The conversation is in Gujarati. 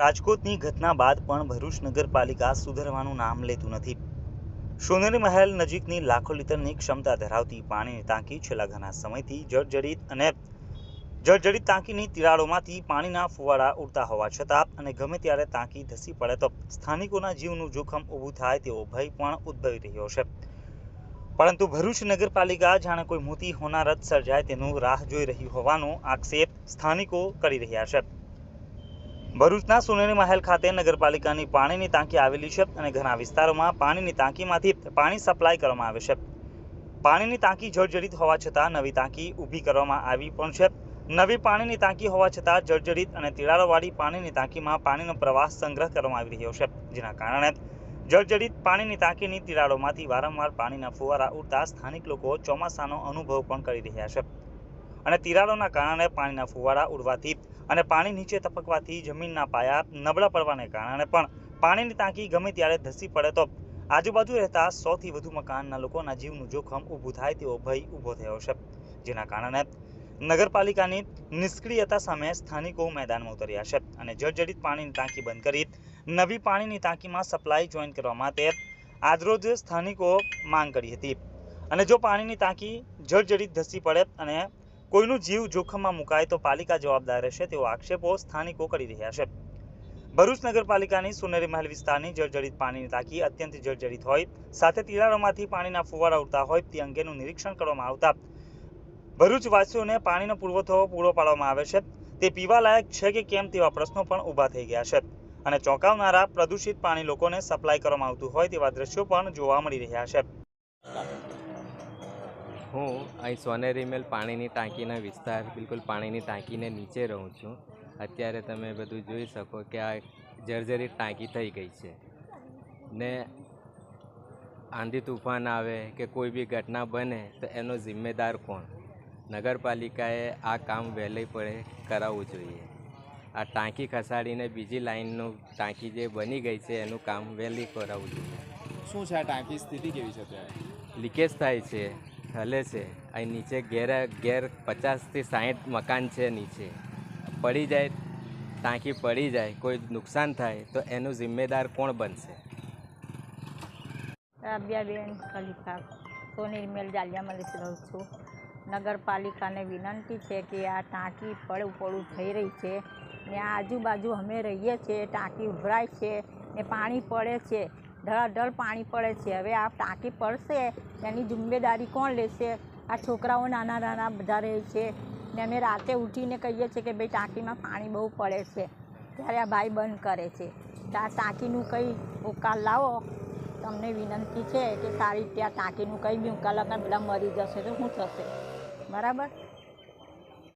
રાજકોટની ઘટના બાદ પણ ભરૂચ નગરપાલિકા સુધરવાનું નામ લેતું નથી. સોનેરી મહેલ નજીકની લાખો લીટરની ક્ષમતા ધરાવતી પાણીની ટાંકી છેલ્લા ઘણા સમયથી જર્જરિત અને જર્જરિત ટાંકીની તિરાડોમાંથી પાણીના ફુવારા ઉડતા હોવા છતાં અને ગમે ત્યારે ટાંકી ધસી પડે તો સ્થાનિકોના જીવનું જોખમ ઊભું થાય તેવો ભય પણ ઉદ્ભવી રહ્યો છે. પરંતુ ભરૂચ નગરપાલિકા જાણે કોઈ મોટી હોનારત સર્જાય તેનું રાહ જોઈ રહી હોવાનો આક્ષેપ સ્થાનિકો કરી રહ્યા છે. ભરૂચના સોનેરી મહેલ ખાતે નગરપાલિકાની પાણીની ટાંકી આવેલી છે અને ઘણા વિસ્તારોમાં પાણીની ટાંકીમાંથી પાણી સપ્લાય કરવામાં આવે છે. પાણીની ટાંકી જર્જરિત હોવા છતાં નવી ટાંકી ઊભી કરવામાં આવી પણ છે. નવી પાણીની ટાંકી હોવા છતાં જર્જરિત અને તિરાડોવાળી પાણીની ટાંકીમાં પાણીનો પ્રવાહ સંગ્રહ કરવામાં આવી રહ્યો છે. જેના કારણે જર્જરિત પાણીની ટાંકીની તિરાડોમાંથી વારંવાર પાણીના ફુવારા ઉડતા સ્થાનિક લોકો ચોમાસાનો અનુભવ પણ કરી રહ્યા છે. અને તિરાડોના કારણે પાણીના ફુવારા ઉડવાથી અને પાણી નીચે ટપકવાથી જમીનના પાયા નબળા પડવાને કારણે પણ પાણીની ટાંકી ગમે ત્યારે ધસી પડે તો આજુબાજુ રહેતા સોથી વધુ મકાનના લોકોના જીવનું જોખમ ઊભું થાય તેવો ભય ઊભો થયો છે. જેના કારણે નગરપાલિકાની નિષ્ક્રિયતા સામે સ્થાનિકો મેદાનમાં ઉતર્યા છે અને જર્જરિત પાણીની ટાંકી બંધ કરી નવી પાણીની ટાંકીમાં સપ્લાય જોઈન કરવા માટે આજરોજ સ્થાનિકો માંગ કરી હતી. અને જો પાણીની ટાંકી જર્જરિત ધસી પડે અને કોઈનું જીવ જોખમમાં મુકાય તો પાલિકા જવાબદાર રહેશે તેવો આક્ષેપો સ્થાનિકો કરી રહ્યા છે. ભરૂચ નગરપાલિકાની સોનેરી મહેલ વિસ્તારની જર્જરિત પાણીની ટાંકી અત્યંત જર્જરિત હોય, સાથે તિરાડોમાંથી પાણીના ફુવારા ઉડતા હોય, તે અંગેનું નિરીક્ષણ કરવામાં આવતા ભરૂચવાસીઓને પાણીનો પુરવઠો પૂરો પાડવામાં આવે છે. તે પીવાલાયક છે કે કેમ તેવા પ્રશ્નો પણ ઊભા થઈ ગયા છે અને ચોંકાવનારા પ્રદૂષિત પાણી લોકોને સપ્લાય કરવામાં આવતું હોય તેવા દ્રશ્યો પણ જોવા મળી રહ્યા છે. હું અહીં સોનેરી મેલ પાણીની ટાંકીના વિસ્તાર બિલકુલ પાણીની ટાંકીને નીચે રહું છું. અત્યારે તમે બધું જોઈ શકો કે આ જર્જરિત ટાંકી થઈ ગઈ છે. ને આંધી તુફાન આવે કે કોઈ બી ઘટના બને તો એનો જિમ્મેદાર કોણ? નગરપાલિકાએ આ કામ વહેલી પડે કરાવવું જોઈએ. આ ટાંકી ખસાડીને બીજી લાઈનનું ટાંકી જે બની ગઈ છે એનું કામ વહેલી કરાવવું જોઈએ. શું છે આ ટાંકી સ્થિતિ કેવી છે લીકેજ થાય છે. હલે છે. અહીં નીચે ઘેર ઘેર પચાસથી સાહીઠ મકાન છે નીચે. પડી જાય, ટાંકી પડી જાય, કોઈ નુકસાન થાય, તો એનું જિમ્મેદાર કોણ બનશે? રાબિયાબેન ખલીફા, સોનેરી મેલ જાલિયામાં રહું છું. નગરપાલિકાને વિનંતી છે કે આ ટાંકી પડું પડું થઈ રહી છે ને આજુબાજુ અમે રહીએ છીએ, ટાંકી ઉભરાય છે ને પાણી પડે છે. ઢળાઢળ પાણી પડે છે. હવે આ ટાંકી પડશે, એની જિમ્મેદારી કોણ લેશે? આ છોકરાઓ નાના નાના બધા રહે છે. ને અમે રાતે ઉઠીને કહીએ છીએ કે ભાઈ ટાંકીમાં પાણી બહુ પડે છે. ત્યારે આ ભાઈ બંધ કરે છે. આ ટાંકીનું કંઈ ઉકાલ લાવો. તમને વિનંતી છે કે સારી રીતે આ ટાંકીનું કંઈ બી ઉકાલ વગર બધા મરી જશે તો શું થશે? બરાબર?